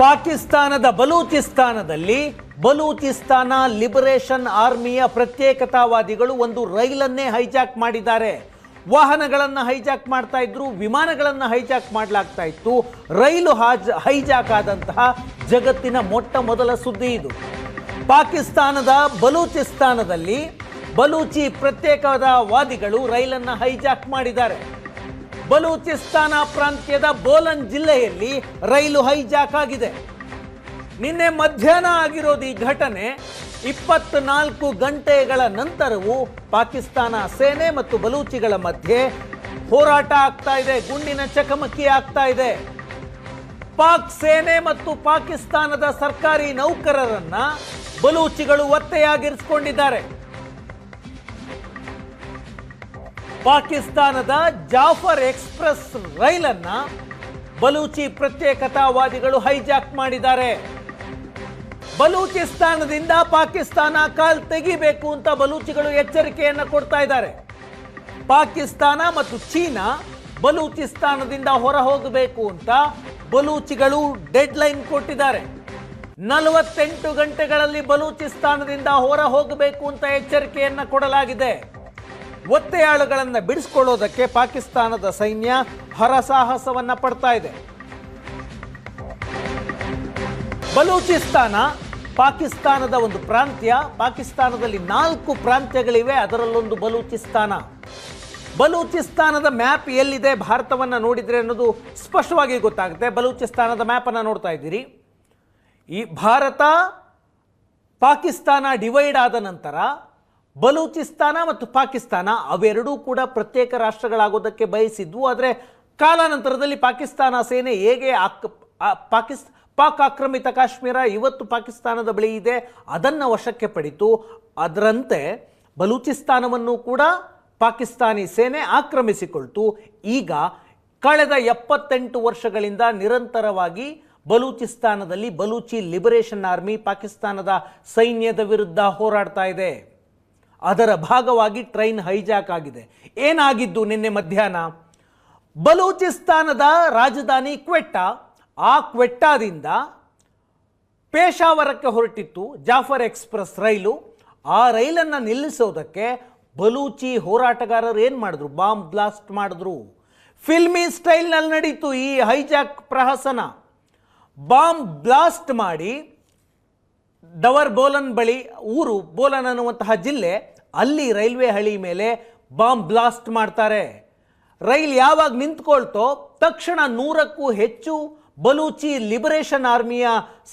ಪಾಕಿಸ್ತಾನದ ಬಲೂಚಿಸ್ತಾನದಲ್ಲಿ ಬಲೂಚಿಸ್ತಾನ ಲಿಬರೇಷನ್ ಆರ್ಮಿಯ ಪ್ರತ್ಯೇಕತಾವಾದಿಗಳು ಒಂದು ರೈಲನ್ನೇ ಹೈಜಾಕ್ ಮಾಡಿದ್ದಾರೆ. ವಾಹನಗಳನ್ನು ಹೈಜಾಕ್ ಮಾಡ್ತಾ ಇದ್ರು, ವಿಮಾನಗಳನ್ನು ಹೈಜಾಕ್ ಮಾಡಲಾಗ್ತಾ ಇತ್ತು. ರೈಲು ಹಾಜ್, ಹೈಜಾಕ್ ಆದಂತಹ ಜಗತ್ತಿನ ಮೊಟ್ಟ ಮೊದಲ ಸುದ್ದಿ ಇದು. ಪಾಕಿಸ್ತಾನದ ಬಲೂಚಿಸ್ತಾನದಲ್ಲಿ ಬಲೂಚಿ ಪ್ರತ್ಯೇಕತಾವಾದಿಗಳು ರೈಲನ್ನು ಹೈಜಾಕ್ ಮಾಡಿದ್ದಾರೆ. ಬಲೂಚಿಸ್ತಾನ ಪ್ರಾಂತ್ಯದ ಬೋಲನ್ ಜಿಲ್ಲೆಯಲ್ಲಿ ರೈಲು ಹೈಜಾಕ್ ಆಗಿದೆ. ನಿನ್ನೆ ಮಧ್ಯಾಹ್ನ ಆಗಿರೋದು ಈ ಘಟನೆ. ಇಪ್ಪತ್ನಾಲ್ಕು ಗಂಟೆಗಳ ನಂತರವೂ ಪಾಕಿಸ್ತಾನ ಸೇನೆ ಮತ್ತು ಬಲೂಚಿಗಳ ಮಧ್ಯೆ ಹೋರಾಟ ಆಗ್ತಾ ಇದೆ, ಗುಂಡಿನ ಚಕಮಕಿ ಆಗ್ತಾ ಇದೆ. ಪಾಕ್ ಸೇನೆ ಮತ್ತು ಪಾಕಿಸ್ತಾನದ ಸರ್ಕಾರಿ ನೌಕರರನ್ನ ಬಲೂಚಿಗಳು ಒತ್ತೆಯಾಗಿರಿಸಿಕೊಂಡಿದ್ದಾರೆ. ಪಾಕಿಸ್ತಾನದ ಜಾಫರ್ ಎಕ್ಸ್ಪ್ರೆಸ್ ರೈಲನ್ನ ಬಲೂಚಿ ಪ್ರತ್ಯೇಕತಾವಾದಿಗಳು ಹೈಜಾಕ್ ಮಾಡಿದ್ದಾರೆ. ಬಲೂಚಿಸ್ತಾನದಿಂದ ಪಾಕಿಸ್ತಾನ ಕಾಲ್ ತೆಗಿಬೇಕು ಅಂತ ಬಲೂಚಿಗಳು ಎಚ್ಚರಿಕೆಯನ್ನು ಕೊಡ್ತಾ ಇದ್ದಾರೆ. ಪಾಕಿಸ್ತಾನ ಮತ್ತು ಚೀನಾ ಬಲೂಚಿಸ್ತಾನದಿಂದ ಹೊರ ಹೋಗಬೇಕು ಅಂತ ಬಲೂಚಿಗಳು ಡೆಡ್ ಲೈನ್ ಕೊಟ್ಟಿದ್ದಾರೆ. ನಲವತ್ತೆಂಟು ಗಂಟೆಗಳಲ್ಲಿ ಬಲೂಚಿಸ್ತಾನದಿಂದ ಹೊರ ಹೋಗಬೇಕು ಅಂತ ಎಚ್ಚರಿಕೆಯನ್ನ ಕೊಡಲಾಗಿದೆ. ಒತ್ತೆಯಾಳುಗಳನ್ನು ಬಿಡಿಸ್ಕೊಳ್ಳೋದಕ್ಕೆ ಪಾಕಿಸ್ತಾನದ ಸೈನ್ಯ ಹರಸಾಹಸವನ್ನ ಪಡ್ತಾ ಇದೆ. ಬಲೂಚಿಸ್ತಾನ ಪಾಕಿಸ್ತಾನದ ಒಂದು ಪ್ರಾಂತ್ಯ, ಪಾಕಿಸ್ತಾನದಲ್ಲಿ ನಾಲ್ಕು ಪ್ರಾಂತ್ಯಗಳಿವೆ, ಅದರಲ್ಲೊಂದು ಬಲೂಚಿಸ್ತಾನ. ಬಲೂಚಿಸ್ತಾನದ ಮ್ಯಾಪ್ ಎಲ್ಲಿದೆ ಭಾರತವನ್ನು ನೋಡಿದರೆ ಅನ್ನೋದು ಸ್ಪಷ್ಟವಾಗಿ ಗೊತ್ತಾಗುತ್ತೆ. ಬಲೂಚಿಸ್ತಾನದ ಮ್ಯಾಪನ್ನು ನೋಡ್ತಾ ಇದ್ದೀರಿ. ಈ ಭಾರತ ಪಾಕಿಸ್ತಾನ ಡಿವೈಡ್ ಆದ ನಂತರ ಬಲೂಚಿಸ್ತಾನ ಮತ್ತು ಪಾಕಿಸ್ತಾನ ಅವೆರಡೂ ಕೂಡ ಪ್ರತ್ಯೇಕ ರಾಷ್ಟ್ರಗಳಾಗೋದಕ್ಕೆ ಬಯಸಿದ್ವು. ಆದರೆ ಕಾಲಾನಂತರದಲ್ಲಿ ಪಾಕಿಸ್ತಾನ ಸೇನೆ ಹೇಗೆ ಆಕ್ ಪಾಕಿಸ್, ಪಾಕ್ ಆಕ್ರಮಿತ ಕಾಶ್ಮೀರ ಇವತ್ತು ಪಾಕಿಸ್ತಾನದ ಬಳಿ ಇದೆ, ಅದನ್ನು ವಶಕ್ಕೆ ಪಡಿತು. ಅದರಂತೆ ಬಲೂಚಿಸ್ತಾನವನ್ನು ಕೂಡ ಪಾಕಿಸ್ತಾನಿ ಸೇನೆ ಆಕ್ರಮಿಸಿಕೊಳ್ತು. ಈಗ ಕಳೆದ ಎಪ್ಪತ್ತೆಂಟು ವರ್ಷಗಳಿಂದ ನಿರಂತರವಾಗಿ ಬಲೂಚಿಸ್ತಾನದಲ್ಲಿ ಬಲೂಚಿ ಲಿಬರೇಷನ್ ಆರ್ಮಿ ಪಾಕಿಸ್ತಾನದ ಸೈನ್ಯದ ವಿರುದ್ಧ ಹೋರಾಡ್ತಾ ಇದೆ. ಅದರ ಭಾಗವಾಗಿ ಟ್ರೈನ್ ಹೈಜಾಕ್ ಆಗಿದೆ. ಏನಾಗಿದ್ದು ನಿನ್ನೆ ಮಧ್ಯಾಹ್ನ? ಬಲೂಚಿಸ್ತಾನದ ರಾಜಧಾನಿ ಕ್ವೆಟ್ಟಾ, ಆ ಕ್ವೆಟ್ಟಾದಿಂದ ಪೇಶಾವರಕ್ಕೆ ಹೊರಟಿತ್ತು ಜಾಫರ್ ಎಕ್ಸ್ಪ್ರೆಸ್ ರೈಲು. ಆ ರೈಲನ್ನು ನಿಲ್ಲಿಸೋದಕ್ಕೆ ಬಲೂಚಿ ಹೋರಾಟಗಾರರು ಏನು ಮಾಡಿದ್ರು? ಬಾಂಬ್ ಬ್ಲಾಸ್ಟ್ ಮಾಡಿದ್ರು. ಫಿಲ್ಮಿ ಸ್ಟೈಲ್ನಲ್ಲಿ ನಡೀತು ಈ ಹೈಜಾಕ್ ಪ್ರಹಸನ. ಬಾಂಬ್ ಬ್ಲಾಸ್ಟ್ ಮಾಡಿ ಡವರ್ ಬೋಲನ್ ಬಳಿ, ಊರು ಬೋಲನ್ ಅನ್ನುವಂತಹ ಜಿಲ್ಲೆ ಅಲ್ಲಿ ರೈಲ್ವೆ ಹಳಿ ಮೇಲೆ ಬಾಂಬ್ ಬ್ಲಾಸ್ಟ್ ಮಾಡ್ತಾರೆ. ರೈಲ್ ಯಾವಾಗ ನಿಂತ್ಕೊಳ್ತೋ ತಕ್ಷಣ ನೂರಕ್ಕೂ ಹೆಚ್ಚು ಬಲೂಚಿ ಲಿಬರೇಷನ್ ಆರ್ಮಿಯ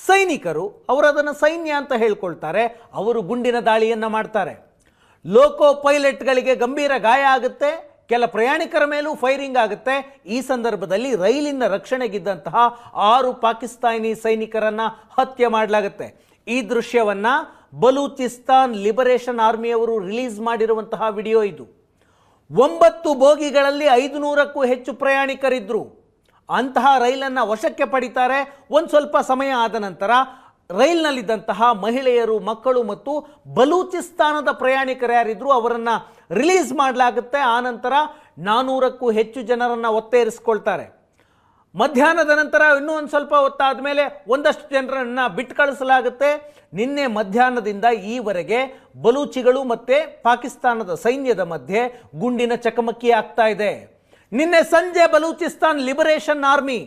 ಸೈನಿಕರು ಅವರು ಅದನ್ನು ಸೈನ್ಯ ಅಂತ ಹೇಳ್ಕೊಳ್ತಾರೆ. ಅವರು ಗುಂಡಿನ ದಾಳಿಯನ್ನು ಮಾಡ್ತಾರೆ. ಲೋಕೋ ಪೈಲಟ್ಗಳಿಗೆ ಗಂಭೀರ ಗಾಯ ಆಗುತ್ತೆ. ಕೆಲ ಪ್ರಯಾಣಿಕರ ಮೇಲೂ ಫೈರಿಂಗ್ ಆಗುತ್ತೆ. ಈ ಸಂದರ್ಭದಲ್ಲಿ ರೈಲಿನ ರಕ್ಷಣೆಗಿದ್ದಂತಹ ಆರು ಪಾಕಿಸ್ತಾನಿ ಸೈನಿಕರನ್ನ ಹತ್ಯೆ ಮಾಡಲಾಗುತ್ತೆ. ಈ ದೃಶ್ಯವನ್ನ ಬಲೂಚಿಸ್ತಾನ್ ಲಿಬರೇಷನ್ ಆರ್ಮಿಯವರು ರಿಲೀಸ್ ಮಾಡಿರುವಂತಹ ವಿಡಿಯೋ ಇದು. ಒಂಬತ್ತು ಬೋಗಿಗಳಲ್ಲಿ ಐದು ನೂರಕ್ಕೂ ಹೆಚ್ಚು ಪ್ರಯಾಣಿಕರಿದ್ದರು ಅಂತಹ ರೈಲನ್ನು ವಶಕ್ಕೆ ಪಡಿತಾರೆ. ಒಂದು ಸ್ವಲ್ಪ ಸಮಯ ಆದ ನಂತರ ರೈಲ್ನಲ್ಲಿದ್ದಂತಹ ಮಹಿಳೆಯರು, ಮಕ್ಕಳು ಮತ್ತು ಬಲೂಚಿಸ್ತಾನದ ಪ್ರಯಾಣಿಕರು ಯಾರಿದ್ರು ಅವರನ್ನು ರಿಲೀಸ್ ಮಾಡಲಾಗುತ್ತೆ. ಆನಂತರ ನಾನ್ನೂರಕ್ಕೂ ಹೆಚ್ಚು ಜನರನ್ನು ಒತ್ತೇರಿಸ್ಕೊಳ್ತಾರೆ. ಮಧ್ಯಾಹ್ನದ ನಂತರ ಇನ್ನೂ ಒಂದು ಸ್ವಲ್ಪ ಹೊತ್ತಾದ ಮೇಲೆ ಒಂದಷ್ಟು ಜನರನ್ನು ಬಿಟ್ಟು ಕಳಿಸಲಾಗುತ್ತೆ. ನಿನ್ನೆ ಮಧ್ಯಾಹ್ನದಿಂದ ಈವರೆಗೆ ಬಲೂಚಿಗಳು ಮತ್ತು ಪಾಕಿಸ್ತಾನದ ಸೈನ್ಯದ ಮಧ್ಯೆ ಗುಂಡಿನ ಚಕಮಕಿ ಆಗ್ತಾ ಇದೆ. ನಿನ್ನೆ ಸಂಜೆ ಬಲೂಚಿಸ್ತಾನ್ ಲಿಬರೇಷನ್ ಆರ್ಮಿ,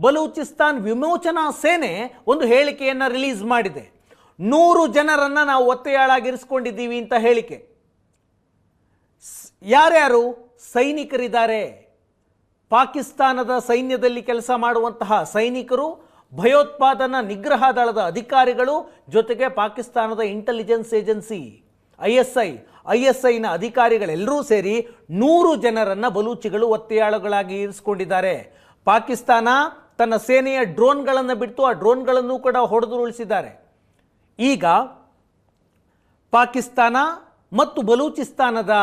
ಬಲೂಚಿಸ್ತಾನ್ ವಿಮೋಚನಾ ಸೇನೆ ಒಂದು ಹೇಳಿಕೆಯನ್ನು ರಿಲೀಸ್ ಮಾಡಿದೆ. ನೂರು ಜನರನ್ನು ನಾವು ಒತ್ತೆಯಾಳಾಗಿರಿಸ್ಕೊಂಡಿದ್ದೀವಿ ಅಂತ ಹೇಳಿಕೆ. ಯಾರ್ಯಾರು? ಸೈನಿಕರಿದ್ದಾರೆ. ಪಾಕಿಸ್ತಾನದ ಸೈನ್ಯದಲ್ಲಿ ಕೆಲಸ ಮಾಡುವಂತಹ ಸೈನಿಕರು, ಭಯೋತ್ಪಾದನಾ ನಿಗ್ರಹ ದಳದ ಅಧಿಕಾರಿಗಳು ಜೊತೆಗೆ ಪಾಕಿಸ್ತಾನದ intelligence agency I S I I S ಐನ ಅಧಿಕಾರಿಗಳೆಲ್ಲರೂ ಸೇರಿ ನೂರು ಜನರನ್ನು ಬಲೂಚಿಗಳು ಒತ್ತೆಯಾಳುಗಳಾಗಿ ಇರಿಸಿಕೊಂಡಿದ್ದಾರೆ. ಪಾಕಿಸ್ತಾನ ತನ್ನ ಸೇನೆಯ ಡ್ರೋನ್ಗಳನ್ನು ಬಿಟ್ಟು ಆ ಡ್ರೋನ್ಗಳನ್ನು ಕೂಡ ಹೊಡೆದುರುಳಿಸಿದ್ದಾರೆ. ಈಗ ಪಾಕಿಸ್ತಾನ ಮತ್ತು ಬಲೂಚಿಸ್ತಾನದ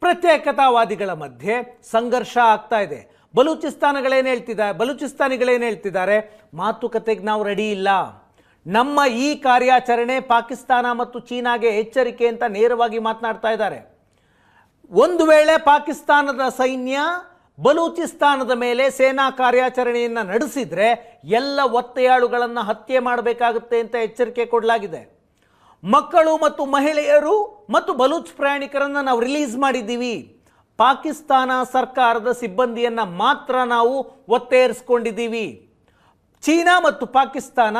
ಪ್ರತ್ಯೇಕತಾವಾದಿಗಳ ಮಧ್ಯೆ ಸಂಘರ್ಷ ಆಗ್ತಾ ಇದೆ. ಬಲೂಚಿಸ್ತಾನಗಳೇನು ಹೇಳ್ತಿದ್ದಾರೆ? ಬಲೂಚಿಸ್ತಾನಿಗಳೇನು ಹೇಳ್ತಿದ್ದಾರೆ? ಮಾತುಕತೆಗೆ ನಾವು ರೆಡಿ ಇಲ್ಲ. ನಮ್ಮ ಈ ಕಾರ್ಯಾಚರಣೆ ಪಾಕಿಸ್ತಾನ ಮತ್ತು ಚೀನಾಗೆ ಎಚ್ಚರಿಕೆ ಅಂತ ನೇರವಾಗಿ ಮಾತನಾಡ್ತಾ ಇದ್ದಾರೆ. ಒಂದು ವೇಳೆ ಪಾಕಿಸ್ತಾನದ ಸೈನ್ಯ ಬಲೂಚಿಸ್ತಾನದ ಮೇಲೆ ಸೇನಾ ಕಾರ್ಯಾಚರಣೆಯನ್ನು ನಡೆಸಿದರೆ ಎಲ್ಲ ಒತ್ತೆಯಾಳುಗಳನ್ನು ಹತ್ಯೆ ಮಾಡಬೇಕಾಗುತ್ತೆ ಅಂತ ಎಚ್ಚರಿಕೆ ಕೊಡಲಾಗಿದೆ. ಮಕ್ಕಳು ಮತ್ತು ಮಹಿಳೆಯರು ಮತ್ತು ಬಲೂಚ್ ಪ್ರಯಾಣಿಕರನ್ನು ನಾವು ರಿಲೀಸ್ ಮಾಡಿದ್ದೀವಿ. ಪಾಕಿಸ್ತಾನ ಸರ್ಕಾರದ ಸಿಬ್ಬಂದಿಯನ್ನು ಮಾತ್ರ ನಾವು ಒತ್ತೇರಿಸ್ಕೊಂಡಿದ್ದೀವಿ ಚೀನಾ ಮತ್ತು ಪಾಕಿಸ್ತಾನ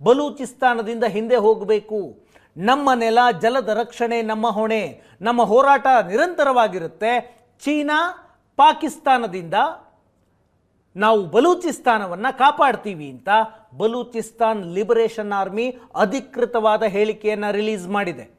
ಬಲೂಚಿಸ್ತಾನದಿಂದ ಹಿಂದೆ ಹೋಗಬೇಕು. ನಮ್ಮ ನೆಲ, ಜಲದ ರಕ್ಷಣೆ, ನಮ್ಮ ಹೊಣೆ, ನಮ್ಮ ಹೋರಾಟ ನಿರಂತರವಾಗಿರುತ್ತೆ. ಚೀನಾ ಪಾಕಿಸ್ತಾನದಿಂದ ನಾವು ಬಲೂಚಿಸ್ತಾನವನ್ನು ಕಾಪಾಡ್ತೀವಿ ಅಂತ ಬಲೂಚಿಸ್ತಾನ್ ಲಿಬರೇಷನ್ ಆರ್ಮಿ ಅಧಿಕೃತವಾದ ಹೇಳಿಕೆಯನ್ನು ರಿಲೀಸ್ ಮಾಡಿದೆ.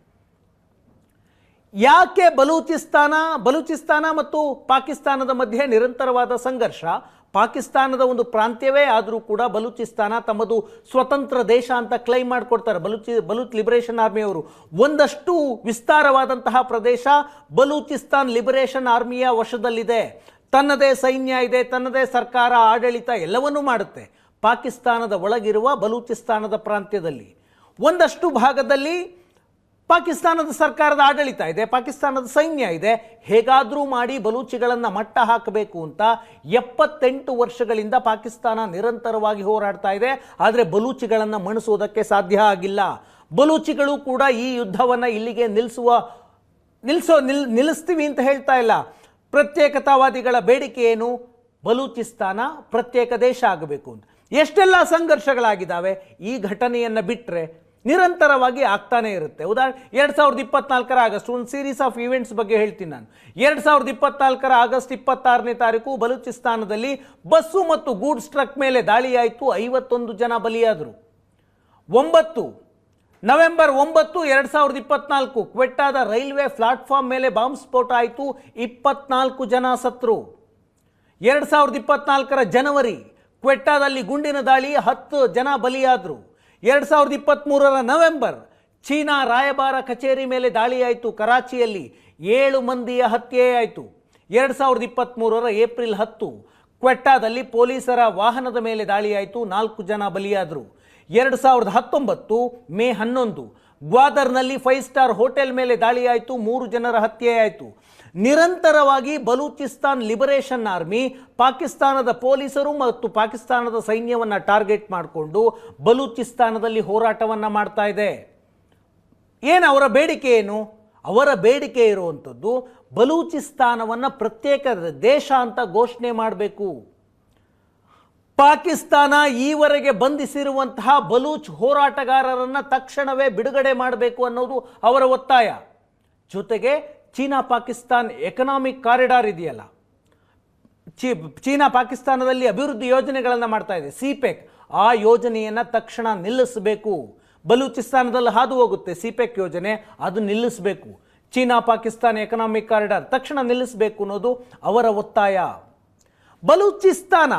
ಯಾಕೆ ಬಲೂಚಿಸ್ತಾನ ಬಲೂಚಿಸ್ತಾನ ಮತ್ತು ಪಾಕಿಸ್ತಾನದ ಮಧ್ಯೆ ನಿರಂತರವಾದ ಸಂಘರ್ಷ? ಪಾಕಿಸ್ತಾನದ ಒಂದು ಪ್ರಾಂತ್ಯವೇ ಆದರೂ ಕೂಡ ಬಲೂಚಿಸ್ತಾನ ತಮ್ಮದು ಸ್ವತಂತ್ರ ದೇಶ ಅಂತ ಕ್ಲೈಮ್ ಮಾಡಿಕೊಡ್ತಾರೆ. ಬಲೂಚಿ, ಬಲೂಚ್ ಲಿಬರೇಷನ್ ಆರ್ಮಿಯವರು. ಒಂದಷ್ಟು ವಿಸ್ತಾರವಾದಂತಹ ಪ್ರದೇಶ ಬಲೂಚಿಸ್ತಾನ್ ಲಿಬರೇಷನ್ ಆರ್ಮಿಯ ವಶದಲ್ಲಿದೆ. ತನ್ನದೇ ಸೈನ್ಯ ಇದೆ, ತನ್ನದೇ ಸರ್ಕಾರ, ಆಡಳಿತ ಎಲ್ಲವನ್ನೂ ಮಾಡುತ್ತೆ. ಪಾಕಿಸ್ತಾನದ ಒಳಗಿರುವ ಬಲೂಚಿಸ್ತಾನದ ಪ್ರಾಂತ್ಯದಲ್ಲಿ. ಒಂದಷ್ಟು ಭಾಗದಲ್ಲಿ ಪಾಕಿಸ್ತಾನದ ಸರ್ಕಾರದ ಆಡಳಿತ ಇದೆ, ಪಾಕಿಸ್ತಾನದ ಸೈನ್ಯ ಇದೆ. ಹೇಗಾದರೂ ಮಾಡಿ ಬಲೂಚಿಗಳನ್ನು ಮಟ್ಟ ಹಾಕಬೇಕು ಅಂತ ಎಪ್ಪತ್ತೆಂಟು ವರ್ಷಗಳಿಂದ ಪಾಕಿಸ್ತಾನ ನಿರಂತರವಾಗಿ ಹೋರಾಡ್ತಾ ಇದೆ. ಆದರೆ ಬಲೂಚಿಗಳನ್ನು ಮಣಿಸೋದಕ್ಕೆ ಸಾಧ್ಯ ಆಗಿಲ್ಲ. ಬಲೂಚಿಗಳು ಕೂಡ ಈ ಯುದ್ಧವನ್ನು ಇಲ್ಲಿಗೆ ನಿಲ್ಲಿಸುವ ನಿಲ್ಲಿಸೋ ನಿಲ್, ನಿಲ್ಲಿಸ್ತೀವಿ ಅಂತ ಹೇಳ್ತಾ ಇಲ್ಲ. ಪ್ರತ್ಯೇಕತಾವಾದಿಗಳ ಬೇಡಿಕೆ ಏನು? ಬಲೂಚಿಸ್ತಾನ ಪ್ರತ್ಯೇಕ ದೇಶ ಆಗಬೇಕು ಅಂತ. ಎಷ್ಟೆಲ್ಲ ಸಂಘರ್ಷಗಳಾಗಿದ್ದಾವೆ, ಈ ಘಟನೆಯನ್ನು ಬಿಟ್ಟರೆ ನಿರಂತರವಾಗಿ ಆಗ್ತಾನೇ ಇರುತ್ತೆ. ಉದಾಹರಣೆ ಎರಡು ಸಾವಿರದ ಇಪ್ಪತ್ನಾಲ್ಕರ ಆಗಸ್ಟ್, ಒಂದು ಸೀರೀಸ್ ಆಫ್ ಈವೆಂಟ್ಸ್ ಬಗ್ಗೆ ಹೇಳ್ತೀನಿ ನಾನು. ಎರಡು ಸಾವಿರದ ಇಪ್ಪತ್ನಾಲ್ಕರ ಆಗಸ್ಟ್ ಇಪ್ಪತ್ತಾರನೇ ತಾರೀಕು ಬಲೂಚಿಸ್ತಾನದಲ್ಲಿ ಬಸ್ಸು ಮತ್ತು ಗೂಡ್ಸ್ ಟ್ರಕ್ ಮೇಲೆ ದಾಳಿಯಾಯಿತು, ಐವತ್ತೊಂದು ಜನ ಬಲಿಯಾದರು. ಒಂಬತ್ತು, ನವೆಂಬರ್ ಒಂಬತ್ತು ಎರಡು ಸಾವಿರದ ಇಪ್ಪತ್ನಾಲ್ಕು, ಕ್ವೆಟ್ಟಾದ ರೈಲ್ವೆ ಪ್ಲಾಟ್ಫಾರ್ಮ್ ಮೇಲೆ ಬಾಂಬ್ ಸ್ಫೋಟ ಆಯಿತು, ಇಪ್ಪತ್ನಾಲ್ಕು ಜನ ಸತ್ರು. ಎರಡು ಸಾವಿರದ ಇಪ್ಪತ್ನಾಲ್ಕರ ಜನವರಿ ಕ್ವೆಟ್ಟಾದಲ್ಲಿ ಗುಂಡಿನ ದಾಳಿ ಹತ್ತು ಜನ ಬಲಿಯಾದರು. ಎರಡು ಸಾವಿರದ ಇಪ್ಪತ್ತ್ಮೂರರ ನವೆಂಬರ್ ಚೀನಾ ರಾಯಭಾರ ಕಚೇರಿ ಮೇಲೆ ದಾಳಿಯಾಯಿತು. ಕರಾಚಿಯಲ್ಲಿ ಏಳು ಮಂದಿಯ ಹತ್ಯೆಯಾಯಿತು ಎರಡು ಸಾವಿರದ ಇಪ್ಪತ್ತ್ಮೂರರ ಏಪ್ರಿಲ್ ಹತ್ತು ಕ್ವೆಟ್ಟಾದಲ್ಲಿ ಪೊಲೀಸರ ವಾಹನದ ಮೇಲೆ ದಾಳಿಯಾಯಿತು. ನಾಲ್ಕು ಜನ ಬಲಿಯಾದರು. ಎರಡು ಸಾವಿರದ ಹತ್ತೊಂಬತ್ತು ಮೇ ಹನ್ನೊಂದು ಗ್ವಾದರ್ನಲ್ಲಿ ಫೈವ್ ಸ್ಟಾರ್ ಹೋಟೆಲ್ ಮೇಲೆ ದಾಳಿಯಾಯಿತು. ಮೂರು ಜನರ ಹತ್ಯೆಯಾಯಿತು ನಿರಂತರವಾಗಿ ಬಲೂಚಿಸ್ತಾನ್ ಲಿಬರೇಷನ್ ಆರ್ಮಿ ಪಾಕಿಸ್ತಾನದ ಪೊಲೀಸರು ಮತ್ತು ಪಾಕಿಸ್ತಾನದ ಸೈನ್ಯವನ್ನು ಟಾರ್ಗೆಟ್ ಮಾಡಿಕೊಂಡು ಬಲೂಚಿಸ್ತಾನದಲ್ಲಿ ಹೋರಾಟವನ್ನು ಮಾಡ್ತಾ ಇದೆ. ಏನು ಅವರ ಬೇಡಿಕೆ ಏನು? ಅವರ ಬೇಡಿಕೆ ಇರುವಂಥದ್ದು ಬಲೂಚಿಸ್ತಾನವನ್ನು ಪ್ರತ್ಯೇಕ ದೇಶ ಅಂತ ಘೋಷಣೆ ಮಾಡಬೇಕು. ಪಾಕಿಸ್ತಾನ ಈವರೆಗೆ ಬಂಧಿಸಿರುವಂತಹ ಬಲೂಚ್ ಹೋರಾಟಗಾರರನ್ನು ತಕ್ಷಣವೇ ಬಿಡುಗಡೆ ಮಾಡಬೇಕು ಅನ್ನೋದು ಅವರ ಒತ್ತಾಯ. ಜೊತೆಗೆ ಚೀನಾ ಪಾಕಿಸ್ತಾನ್ ಎಕನಾಮಿಕ್ ಕಾರಿಡಾರ್ ಇದೆಯಲ್ಲ? ಚೀ, ಚೀನಾ ಪಾಕಿಸ್ತಾನದಲ್ಲಿ ಅಭಿವೃದ್ಧಿ ಯೋಜನೆಗಳನ್ನು ಮಾಡ್ತಾ ಇದೆ. ಸಿಪೆಕ್ ಆ ಯೋಜನೆಯನ್ನು ತಕ್ಷಣ ನಿಲ್ಲಿಸಬೇಕು. ಬಲೂಚಿಸ್ತಾನದಲ್ಲಿ ಹಾದು ಹೋಗುತ್ತೆ ಸಿಪೆಕ್ ಯೋಜನೆ. ಅದು ನಿಲ್ಲಿಸಬೇಕು. ಚೀನಾ ಪಾಕಿಸ್ತಾನ ಎಕನಾಮಿಕ್ ಕಾರಿಡಾರ್ ತಕ್ಷಣ ನಿಲ್ಲಿಸಬೇಕು ಅನ್ನೋದು ಅವರ ಒತ್ತಾಯ. ಬಲೂಚಿಸ್ತಾನ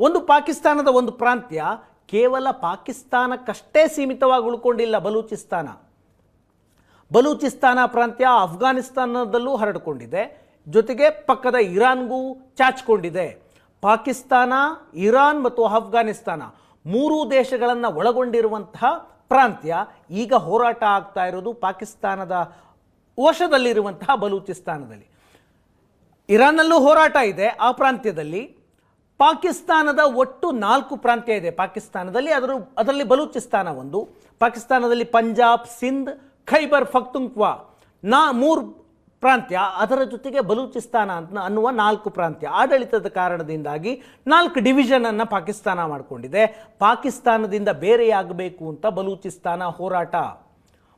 ಒಂದು ಪಾಕಿಸ್ತಾನದ ಒಂದು ಪ್ರಾಂತ್ಯ ಕೇವಲ ಪಾಕಿಸ್ತಾನಕ್ಕಷ್ಟೇ ಸೀಮಿತವಾಗಿ ಉಳ್ಕೊಂಡಿಲ್ಲ ಬಲೂಚಿಸ್ತಾನ. ಬಲೂಚಿಸ್ತಾನ ಪ್ರಾಂತ್ಯ ಅಫ್ಘಾನಿಸ್ತಾನದಲ್ಲೂ ಹರಡಿಕೊಂಡಿದೆ. ಜೊತೆಗೆ ಪಕ್ಕದ ಇರಾನ್ಗೂ ಚಾಚಿಕೊಂಡಿದೆ. ಪಾಕಿಸ್ತಾನ, ಇರಾನ್ ಮತ್ತು ಅಫ್ಘಾನಿಸ್ತಾನ ಮೂರೂ ದೇಶಗಳನ್ನು ಒಳಗೊಂಡಿರುವಂತಹ ಪ್ರಾಂತ್ಯ. ಈಗ ಹೋರಾಟ ಆಗ್ತಾ ಇರೋದು ಪಾಕಿಸ್ತಾನದ ವಶದಲ್ಲಿರುವಂತಹ ಬಲೂಚಿಸ್ತಾನದಲ್ಲಿ. ಇರಾನ್ನಲ್ಲೂ ಹೋರಾಟ ಇದೆ ಆ ಪ್ರಾಂತ್ಯದಲ್ಲಿ. ಪಾಕಿಸ್ತಾನದ ಒಟ್ಟು ನಾಲ್ಕು ಪ್ರಾಂತ್ಯ ಇದೆ ಪಾಕಿಸ್ತಾನದಲ್ಲಿ. ಅದರ, ಅದರಲ್ಲಿ ಬಲೂಚಿಸ್ತಾನ ಒಂದು. ಪಾಕಿಸ್ತಾನದಲ್ಲಿ ಪಂಜಾಬ್, ಸಿಂಧ್ ಖೈಬರ್ ಫಕ್ತುಂಕ್ವಾ. ನಾ ಮೂರು ಪ್ರಾಂತ್ಯ, ಅದರ ಜೊತೆಗೆ ಬಲೂಚಿಸ್ತಾನ ಅಂತ ಅನ್ನುವ ನಾಲ್ಕು ಪ್ರಾಂತ್ಯ. ಆಡಳಿತದ ಕಾರಣದಿಂದಾಗಿ ನಾಲ್ಕು ಡಿವಿಷನ್ ಅನ್ನು ಪಾಕಿಸ್ತಾನ ಮಾಡಿಕೊಂಡಿದೆ. ಪಾಕಿಸ್ತಾನದಿಂದ ಬೇರೆಯಾಗಬೇಕು ಅಂತ ಬಲೂಚಿಸ್ತಾನ ಹೋರಾಟ.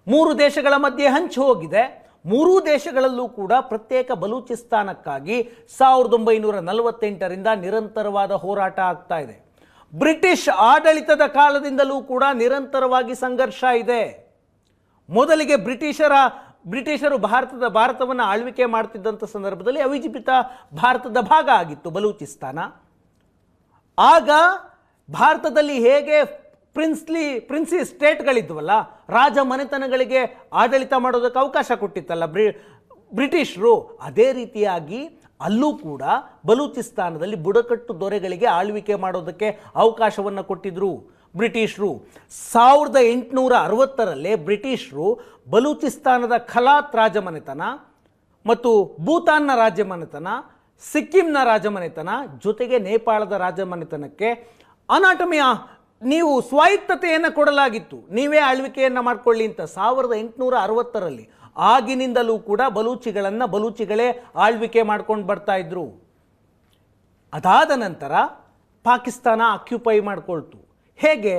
ಮೂರು ದೇಶಗಳ ಮಧ್ಯೆ ಹಂಚಿ ಹೋಗಿದೆ. ಮೂರೂ ದೇಶಗಳಲ್ಲೂ ಕೂಡ ಪ್ರತ್ಯೇಕ ಬಲೂಚಿಸ್ತಾನಕ್ಕಾಗಿ ಸಾವಿರದ ಒಂಬೈನೂರ ನಲವತ್ತೆಂಟರಿಂದ ನಿರಂತರವಾದ ಹೋರಾಟ ಆಗ್ತಾ ಇದೆ. ಬ್ರಿಟಿಷ್ ಆಡಳಿತದ ಕಾಲದಿಂದಲೂ ಕೂಡ ನಿರಂತರವಾಗಿ ಸಂಘರ್ಷ ಇದೆ. ಮೊದಲಿಗೆ ಬ್ರಿಟಿಷರ, ಬ್ರಿಟಿಷರು ಭಾರತದ ಭಾರತವನ್ನು ಆಳ್ವಿಕೆ ಮಾಡ್ತಿದ್ದಂಥ ಸಂದರ್ಭದಲ್ಲಿ ಅವಿಜಿಪಿತ ಭಾರತದ ಭಾಗ ಆಗಿತ್ತು ಬಲೂಚಿಸ್ತಾನ. ಆಗ ಭಾರತದಲ್ಲಿ ಹೇಗೆ ಪ್ರಿನ್ಸ್ಲಿ, ಪ್ರಿನ್ಸಿ ಸ್ಟೇಟ್ಗಳಿದ್ವಲ್ಲ, ರಾಜ ಮನೆತನಗಳಿಗೆ ಆಡಳಿತ ಮಾಡೋದಕ್ಕೆ ಅವಕಾಶ ಕೊಟ್ಟಿತ್ತಲ್ಲ ಬ್ರಿ, ಬ್ರಿಟಿಷರು, ಅದೇ ರೀತಿಯಾಗಿ ಅಲ್ಲೂ ಕೂಡ ಬಲೂಚಿಸ್ತಾನದಲ್ಲಿ ಬುಡಕಟ್ಟು ದೊರೆಗಳಿಗೆ ಆಳ್ವಿಕೆ ಮಾಡೋದಕ್ಕೆ ಅವಕಾಶವನ್ನು ಕೊಟ್ಟಿದ್ರು. ಬ್ರಿಟಿಷರು. ಸಾವಿರದ ಎಂಟುನೂರ ಅರವತ್ತರಲ್ಲೇ ಬ್ರಿಟಿಷರು ಬಲೂಚಿಸ್ತಾನದ ಖಲಾತ್ ರಾಜಮನೆತನ ಮತ್ತು ಭೂತಾನ್ನ ರಾಜಮನೆತನ, ಸಿಕ್ಕಿಂನ ರಾಜಮನೆತನ ಜೊತೆಗೆ ನೇಪಾಳದ ರಾಜಮನೆತನಕ್ಕೆ ಅನಾಟಮಿಯ ನೀವು ಸ್ವಾಯತ್ತತೆಯನ್ನು ಕೊಡಲಾಗಿತ್ತು. ನೀವೇ ಆಳ್ವಿಕೆಯನ್ನು ಮಾಡ್ಕೊಳ್ಳಿ ಅಂತ ಸಾವಿರದ ಎಂಟುನೂರ ಅರವತ್ತರಲ್ಲಿ ಆಗಿನಿಂದಲೂ ಕೂಡ ಬಲೂಚಿಗಳನ್ನು ಬಲೂಚಿಗಳೇ ಆಳ್ವಿಕೆ ಮಾಡ್ಕೊಂಡು ಬರ್ತಾ ಇದ್ರು. ಅದಾದ ನಂತರ ಪಾಕಿಸ್ತಾನ ಆಕ್ಯುಪೈ ಮಾಡಿಕೊಳ್ತು. ಹೇಗೆ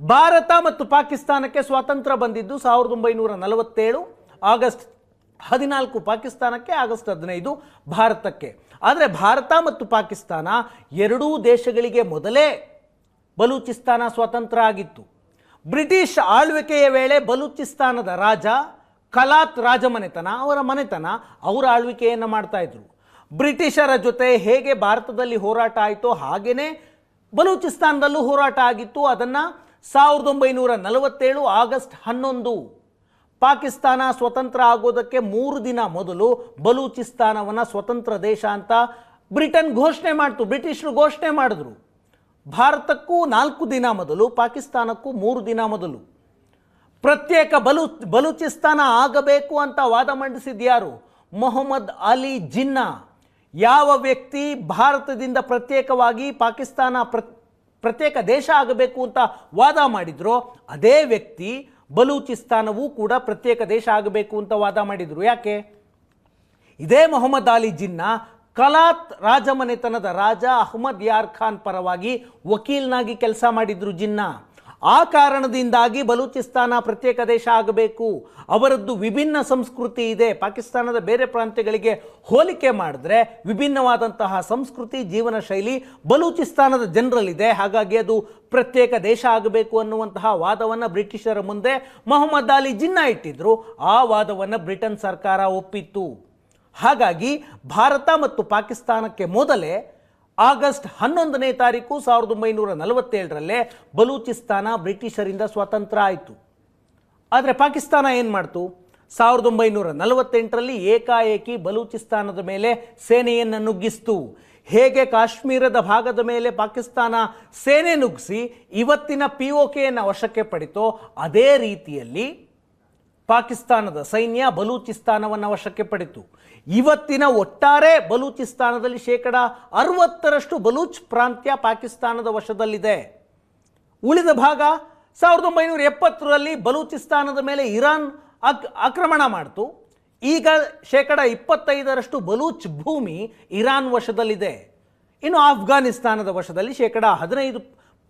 ಭಾರತ ಮತ್ತು ಪಾಕಿಸ್ತಾನಕ್ಕೆ ಸ್ವಾತಂತ್ರ್ಯ ಬಂದಿದ್ದು ಸಾವಿರದ ಒಂಬೈನೂರ ನಲವತ್ತೇಳು ಆಗಸ್ಟ್ ಹದಿನಾಲ್ಕು ಪಾಕಿಸ್ತಾನಕ್ಕೆ, ಆಗಸ್ಟ್ ಹದಿನೈದು ಭಾರತಕ್ಕೆ. ಆದರೆ ಭಾರತ ಮತ್ತು ಪಾಕಿಸ್ತಾನ ಎರಡೂ ದೇಶಗಳಿಗೆ ಮೊದಲೇ ಬಲೂಚಿಸ್ತಾನ ಸ್ವತಂತ್ರ ಆಗಿತ್ತು. ಬ್ರಿಟಿಷ್ ಆಳ್ವಿಕೆಯ ವೇಳೆ ಬಲೂಚಿಸ್ತಾನದ ರಾಜ ಕಲಾತ್ ರಾಜಮನೆತನ, ಅವರ ಮನೆತನ ಅವರ ಆಳ್ವಿಕೆಯನ್ನು ಮಾಡ್ತಾ ಇದ್ರು. ಬ್ರಿಟಿಷರ ಜೊತೆ ಹೇಗೆ ಭಾರತದಲ್ಲಿ ಹೋರಾಟ ಆಯಿತೋ ಹಾಗೇನೆ ಬಲೂಚಿಸ್ತಾನದಲ್ಲೂ ಹೋರಾಟ ಆಗಿತ್ತು. ಅದನ್ನು ಸಾವಿರದ ಒಂಬೈನೂರ ನಲವತ್ತೇಳು ಆಗಸ್ಟ್ ಹನ್ನೊಂದು. ಪಾಕಿಸ್ತಾನ ಸ್ವತಂತ್ರ ಆಗೋದಕ್ಕೆ ಮೂರು ದಿನ ಮೊದಲು ಬಲೂಚಿಸ್ತಾನವನ್ನು ಸ್ವತಂತ್ರ ದೇಶ ಅಂತ ಬ್ರಿಟನ್ ಘೋಷಣೆ ಮಾಡ್ತು. ಬ್ರಿಟಿಷರು ಘೋಷಣೆ ಮಾಡಿದ್ರು. ಭಾರತಕ್ಕೂ ನಾಲ್ಕು ದಿನ ಮೊದಲು, ಪಾಕಿಸ್ತಾನಕ್ಕೂ ಮೂರು ದಿನ ಮೊದಲು. ಪ್ರತ್ಯೇಕ ಬಲು, ಬಲೂಚಿಸ್ತಾನ ಆಗಬೇಕು ಅಂತ ವಾದ ಮಂಡಿಸಿದ್ಯಾರು ಮೊಹಮ್ಮದ್ ಅಲಿ ಜಿನ್ನಾ. ಯಾವ ವ್ಯಕ್ತಿ ಭಾರತದಿಂದ ಪ್ರತ್ಯೇಕವಾಗಿ ಪಾಕಿಸ್ತಾನ ಪ್ರ, ಪ್ರತ್ಯೇಕ ದೇಶ ಆಗಬೇಕು ಅಂತ ವಾದ ಮಾಡಿದ್ರೋ, ಅದೇ ವ್ಯಕ್ತಿ ಬಲೂಚಿಸ್ತಾನವೂ ಕೂಡ ಪ್ರತ್ಯೇಕ ದೇಶ ಆಗಬೇಕು ಅಂತ ವಾದ ಮಾಡಿದ್ರು. ಯಾಕೆ? ಇದೇ ಮೊಹಮ್ಮದ್ ಅಲಿ ಜಿನ್ನಾ ಕಲಾತ್ ರಾಜಮನೆತನದ ರಾಜ ಅಹ್ಮದ್ ಯಾರ್ ಖಾನ್ ಪರವಾಗಿ ವಕೀಲ್ನಾಗಿ ಕೆಲಸ ಮಾಡಿದ್ರು ಜಿನ್ನಾ. ಆ ಕಾರಣದಿಂದಾಗಿ ಬಲೂಚಿಸ್ತಾನ ಪ್ರತ್ಯೇಕ ದೇಶ ಆಗಬೇಕು. ಅವರದ್ದು ವಿಭಿನ್ನ ಸಂಸ್ಕೃತಿ ಇದೆ. ಪಾಕಿಸ್ತಾನದ ಬೇರೆ ಪ್ರಾಂತ್ಯಗಳಿಗೆ ಹೋಲಿಕೆ ಮಾಡಿದ್ರೆ ವಿಭಿನ್ನವಾದಂತಹ ಸಂಸ್ಕೃತಿ, ಜೀವನ ಶೈಲಿ ಬಲೂಚಿಸ್ತಾನದ ಜನರಲ್ಲಿದೆ. ಹಾಗಾಗಿ ಅದು ಪ್ರತ್ಯೇಕ ದೇಶ ಆಗಬೇಕು ಅನ್ನುವಂತಹ ವಾದವನ್ನು ಬ್ರಿಟಿಷರ ಮುಂದೆ ಮೊಹಮ್ಮದ್ ಅಲಿ ಜಿನ್ನಾ ಇಟ್ಟಿದ್ರು. ಆ ವಾದವನ್ನು ಬ್ರಿಟನ್ ಸರ್ಕಾರ ಒಪ್ಪಿತ್ತು. ಹಾಗಾಗಿ ಭಾರತ ಮತ್ತು ಪಾಕಿಸ್ತಾನಕ್ಕೆ ಮೊದಲೇ ಆಗಸ್ಟ್ ಹನ್ನೊಂದನೇ ತಾರೀಕು ಸಾವಿರದ ಒಂಬೈನೂರ ನಲವತ್ತೇಳರಲ್ಲೇ ಬಲೂಚಿಸ್ತಾನ ಬ್ರಿಟಿಷರಿಂದ ಸ್ವತಂತ್ರ ಆಯಿತು. ಆದರೆ ಪಾಕಿಸ್ತಾನ ಏನು ಮಾಡ್ತು? ಸಾವಿರದ ಒಂಬೈನೂರ ನಲವತ್ತೆಂಟರಲ್ಲಿ ಏಕಾಏಕಿ ಬಲೂಚಿಸ್ತಾನದ ಮೇಲೆ ಸೇನೆಯನ್ನು ನುಗ್ಗಿಸ್ತು. ಹೇಗೆ ಕಾಶ್ಮೀರದ ಭಾಗದ ಮೇಲೆ ಪಾಕಿಸ್ತಾನ ಸೇನೆ ನುಗ್ಗಿಸಿ ಇವತ್ತಿನ ಪಿ ಒ ಕೆಯನ್ನು ವಶಕ್ಕೆ ಪಡಿತೋ ಅದೇ ರೀತಿಯಲ್ಲಿ ಪಾಕಿಸ್ತಾನದ ಸೈನ್ಯ ಬಲೂಚಿಸ್ತಾನವನ್ನು ವಶಕ್ಕೆ ಪಡಿತು ಇವತ್ತಿನ ಒಟ್ಟಾರೆ ಬಲೂಚಿಸ್ತಾನದಲ್ಲಿ ಶೇಕಡ ಅರವತ್ತರಷ್ಟು ಬಲೂಚ್ ಪ್ರಾಂತ್ಯ ಪಾಕಿಸ್ತಾನದ ವಶದಲ್ಲಿದೆ. ಉಳಿದ ಭಾಗ ಸಾವಿರದ ಒಂಬೈನೂರ ಎಪ್ಪತ್ತರಲ್ಲಿ ಬಲೂಚಿಸ್ತಾನದ ಮೇಲೆ ಇರಾನ್ ಅಕ್, ಆಕ್ರಮಣ ಮಾಡಿತು. ಈಗ ಶೇಕಡ ಇಪ್ಪತ್ತೈದರಷ್ಟು ಬಲೂಚ್ ಭೂಮಿ ಇರಾನ್ ವಶದಲ್ಲಿದೆ. ಇನ್ನು ಆಫ್ಘಾನಿಸ್ತಾನದ ವಶದಲ್ಲಿ ಶೇಕಡ ಹದಿನೈದು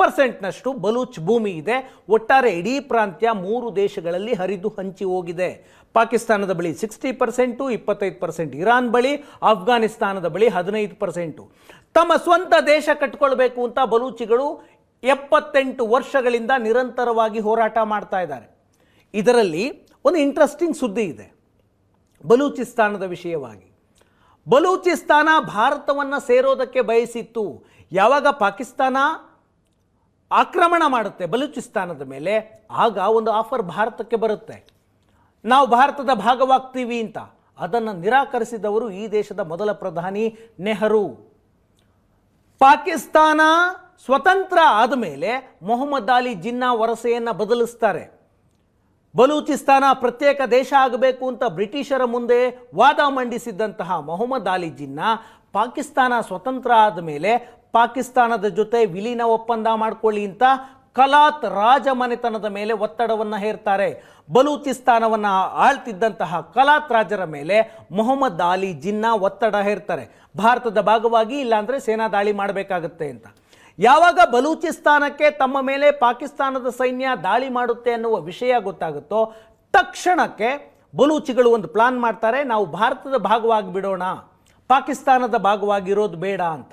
ಪರ್ಸೆಂಟ್ನಷ್ಟು ಬಲೂಚ್ ಭೂಮಿ ಇದೆ. ಒಟ್ಟಾರೆ ಇಡೀ ಪ್ರಾಂತ್ಯ ಮೂರು ದೇಶಗಳಲ್ಲಿ ಹರಿದು ಹಂಚಿ ಹೋಗಿದೆ. ಪಾಕಿಸ್ತಾನದ ಬಳಿ ಸಿಕ್ಸ್ಟಿ ಪರ್ಸೆಂಟು, ಇಪ್ಪತ್ತೈದು ಪರ್ಸೆಂಟ್ ಇರಾನ್ ಬಳಿ, ಆಫ್ಘಾನಿಸ್ತಾನದ ಬಳಿ ಹದಿನೈದು ಪರ್ಸೆಂಟು. ತಮ್ಮ ಸ್ವಂತ ದೇಶ ಕಟ್ಕೊಳ್ಬೇಕು ಅಂತ ಬಲೂಚಿಗಳು ಎಪ್ಪತ್ತೆಂಟು ವರ್ಷಗಳಿಂದ ನಿರಂತರವಾಗಿ ಹೋರಾಟ ಮಾಡ್ತಾ ಇದ್ದಾರೆ. ಇದರಲ್ಲಿ ಒಂದು ಇಂಟ್ರೆಸ್ಟಿಂಗ್ ಸುದ್ದಿ ಇದೆ. ಬಲೂಚಿಸ್ತಾನದ ವಿಷಯವಾಗಿ. ಬಲೂಚಿಸ್ತಾನ ಭಾರತವನ್ನು ಸೇರೋದಕ್ಕೆ ಬಯಸಿತ್ತು. ಯಾವಾಗ ಪಾಕಿಸ್ತಾನ ಆಕ್ರಮಣ ಮಾಡುತ್ತೆ ಬಲೂಚಿಸ್ತಾನದ ಮೇಲೆ, ಆಗ ಒಂದು ಆಫರ್ ಭಾರತಕ್ಕೆ ಬರುತ್ತೆ. ನಾವು ಭಾರತದ ಭಾಗವಾಗ್ತೀವಿ ಅಂತ. ಅದನ್ನು ನಿರಾಕರಿಸಿದವರು ಈ ದೇಶದ ಮೊದಲ ಪ್ರಧಾನಿ ನೆಹರು. ಪಾಕಿಸ್ತಾನ ಸ್ವತಂತ್ರ ಆದಮೇಲೆ ಮೊಹಮ್ಮದ್ ಅಲಿ ಜಿನ್ನಾ ವರಸೆಯನ್ನು ಬದಲಿಸ್ತಾರೆ. ಬಲೂಚಿಸ್ತಾನ ಪ್ರತ್ಯೇಕ ದೇಶ ಆಗಬೇಕು ಅಂತ ಬ್ರಿಟಿಷರ ಮುಂದೆ ವಾದ ಮಂಡಿಸಿದ್ದಂತಹ ಮೊಹಮ್ಮದ್ ಅಲಿ ಜಿನ್ನಾ ಪಾಕಿಸ್ತಾನ ಸ್ವತಂತ್ರ ಆದ ಮೇಲೆ ಪಾಕಿಸ್ತಾನದ ಜೊತೆ ವಿಲೀನ ಒಪ್ಪಂದ ಮಾಡಿಕೊಳ್ಳಿ ಅಂತ ಕಲಾತ್ ರಾಜಮನೆತನದ ಮೇಲೆ ಒತ್ತಡವನ್ನು ಹೇರ್ತಾರೆ. ಬಲೂಚಿಸ್ತಾನವನ್ನು ಆಳ್ತಿದ್ದಂತಹ ಕಲಾತ್ ರಾಜರ ಮೇಲೆ ಮೊಹಮ್ಮದ್ ಅಲಿ ಜಿನ್ನಾ ಒತ್ತಡ ಹೇರ್ತಾರೆ. ಭಾರತದ ಭಾಗವಾಗಿ ಇಲ್ಲಾಂದರೆ ಸೇನಾ ದಾಳಿ ಮಾಡಬೇಕಾಗತ್ತೆ ಅಂತ. ಯಾವಾಗ ಬಲೂಚಿಸ್ತಾನಕ್ಕೆ ತಮ್ಮ ಮೇಲೆ ಪಾಕಿಸ್ತಾನದ ಸೈನ್ಯ ದಾಳಿ ಮಾಡುತ್ತೆ ಅನ್ನುವ ವಿಷಯ ಗೊತ್ತಾಗುತ್ತೋ ತಕ್ಷಣಕ್ಕೆ ಬಲೂಚಿಗಳು ಒಂದು ಪ್ಲಾನ್ ಮಾಡ್ತಾರೆ, ನಾವು ಭಾರತದ ಭಾಗವಾಗಿ ಬಿಡೋಣ. ಪಾಕಿಸ್ತಾನದ ಭಾಗವಾಗಿರೋದು ಬೇಡ ಅಂತ.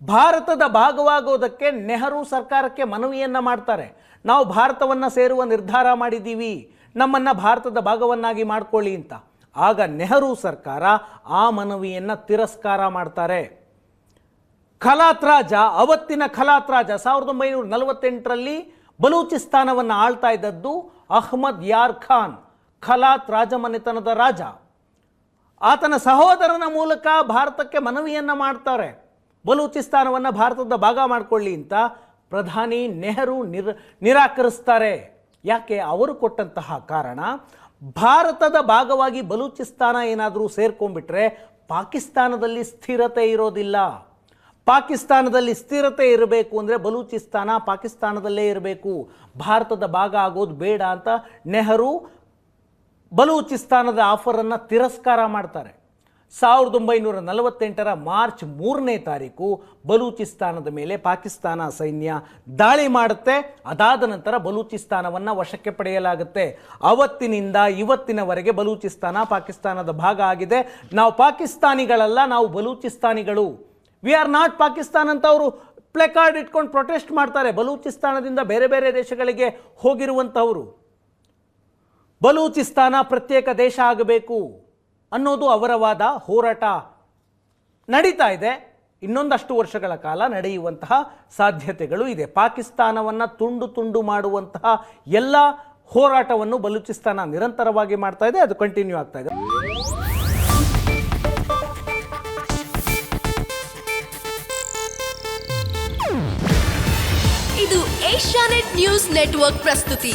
ಭಾರತದ ಭಾಗವಾಗೋದಕ್ಕೆ ನೆಹರು ಸರ್ಕಾರಕ್ಕೆ ಮನವಿಯನ್ನು ಮಾಡ್ತಾರೆ. ನಾವು ಭಾರತವನ್ನು ಸೇರುವ ನಿರ್ಧಾರ ಮಾಡಿದ್ದೀವಿ. ನಮ್ಮನ್ನು ಭಾರತದ ಭಾಗವನ್ನಾಗಿ ಮಾಡ್ಕೊಳ್ಳಿ ಅಂತ. ಆಗ ನೆಹರು ಸರ್ಕಾರ ಆ ಮನವಿಯನ್ನು ತಿರಸ್ಕಾರ ಮಾಡ್ತಾರೆ. ಖಲಾತ್ ರಾಜ, ಅವತ್ತಿನ ಖಲಾತ್ ರಾಜ ಸಾವಿರದ ಒಂಬೈನೂರ ನಲವತ್ತೆಂಟರಲ್ಲಿ ಬಲೂಚಿಸ್ತಾನವನ್ನು ಆಳ್ತಾ ಇದ್ದದ್ದು ಅಹ್ಮದ್ ಯಾರ್ ಖಾನ್, ಖಲಾತ್ ರಾಜಮನೆತನದ ರಾಜ. ಆತನ ಸಹೋದರನ ಮೂಲಕ ಭಾರತಕ್ಕೆ ಮನವಿಯನ್ನು ಮಾಡ್ತಾರೆ. ಬಲೂಚಿಸ್ತಾನವನ್ನು ಭಾರತದ ಭಾಗ ಮಾಡಿಕೊಳ್ಳಿ ಅಂತ ಪ್ರಧಾನಿ ನೆಹರು ನಿರ್, ನಿರಾಕರಿಸ್ತಾರೆ. ಯಾಕೆ? ಅವರು ಕೊಟ್ಟಂತಹ ಕಾರಣ ಭಾರತದ ಭಾಗವಾಗಿ ಬಲೂಚಿಸ್ತಾನ ಏನಾದರೂ ಸೇರ್ಕೊಂಡ್ಬಿಟ್ರೆ ಪಾಕಿಸ್ತಾನದಲ್ಲಿ ಸ್ಥಿರತೆ ಇರೋದಿಲ್ಲ. ಪಾಕಿಸ್ತಾನದಲ್ಲಿ ಸ್ಥಿರತೆ ಇರಬೇಕು ಅಂದರೆ ಬಲೂಚಿಸ್ತಾನ ಪಾಕಿಸ್ತಾನದಲ್ಲೇ ಇರಬೇಕು. ಭಾರತದ ಭಾಗ ಆಗೋದು ಬೇಡ ಅಂತ ನೆಹರು ಬಲೂಚಿಸ್ತಾನದ ಆಫರನ್ನು ತಿರಸ್ಕಾರ ಮಾಡ್ತಾರೆ. ಸಾವಿರದ ಒಂಬೈನೂರ ನಲವತ್ತೆಂಟರ ಮಾರ್ಚ್ ಮೂರನೇ ತಾರೀಕು ಬಲೂಚಿಸ್ತಾನದ ಮೇಲೆ ಪಾಕಿಸ್ತಾನ ಸೈನ್ಯ ದಾಳಿ ಮಾಡುತ್ತೆ. ಅದಾದ ನಂತರ ಬಲೂಚಿಸ್ತಾನವನ್ನು ವಶಕ್ಕೆ ಪಡೆಯಲಾಗುತ್ತೆ. ಅವತ್ತಿನಿಂದ ಇವತ್ತಿನವರೆಗೆ ಬಲೂಚಿಸ್ತಾನ ಪಾಕಿಸ್ತಾನದ ಭಾಗ ಆಗಿದೆ. ನಾವು ಪಾಕಿಸ್ತಾನಿಗಳಲ್ಲ, ನಾವು ಬಲೂಚಿಸ್ತಾನಿಗಳು ವಿ ಆರ್ ನಾಟ್ ಪಾಕಿಸ್ತಾನ್ ಅಂತ ಅವರು ಪ್ಲೇಕಾರ್ಡ್ ಇಟ್ಕೊಂಡು ಪ್ರೊಟೆಸ್ಟ್ ಮಾಡ್ತಾರೆ. ಬಲೂಚಿಸ್ತಾನದಿಂದ ಬೇರೆ ಬೇರೆ ದೇಶಗಳಿಗೆ ಹೋಗಿರುವಂಥವರು ಬಲೂಚಿಸ್ತಾನ ಪ್ರತ್ಯೇಕ ದೇಶ ಆಗಬೇಕು ಅನ್ನೋದು ಅವರ ವಾದ, ಹೋರಾಟ. ನಡೀತಾ ಇದೆ. ಇನ್ನೊಂದಷ್ಟು ವರ್ಷಗಳ ಕಾಲ ನಡೆಯುವಂತಹ ಸಾಧ್ಯತೆಗಳು ಇದೆ. ಪಾಕಿಸ್ತಾನವನ್ನು ತುಂಡು ತುಂಡು ಮಾಡುವಂತಹ ಎಲ್ಲ ಹೋರಾಟವನ್ನು ಬಲೂಚಿಸ್ತಾನ ನಿರಂತರವಾಗಿ ಮಾಡ್ತಾ ಇದೆ. ಅದು ಕಂಟಿನ್ಯೂ ಆಗ್ತಾ ಇದೆ. ಇದು ಏಷ್ಯಾನೆಟ್ ನ್ಯೂಸ್ ನೆಟ್ವರ್ಕ್ ಪ್ರಸ್ತುತಿ.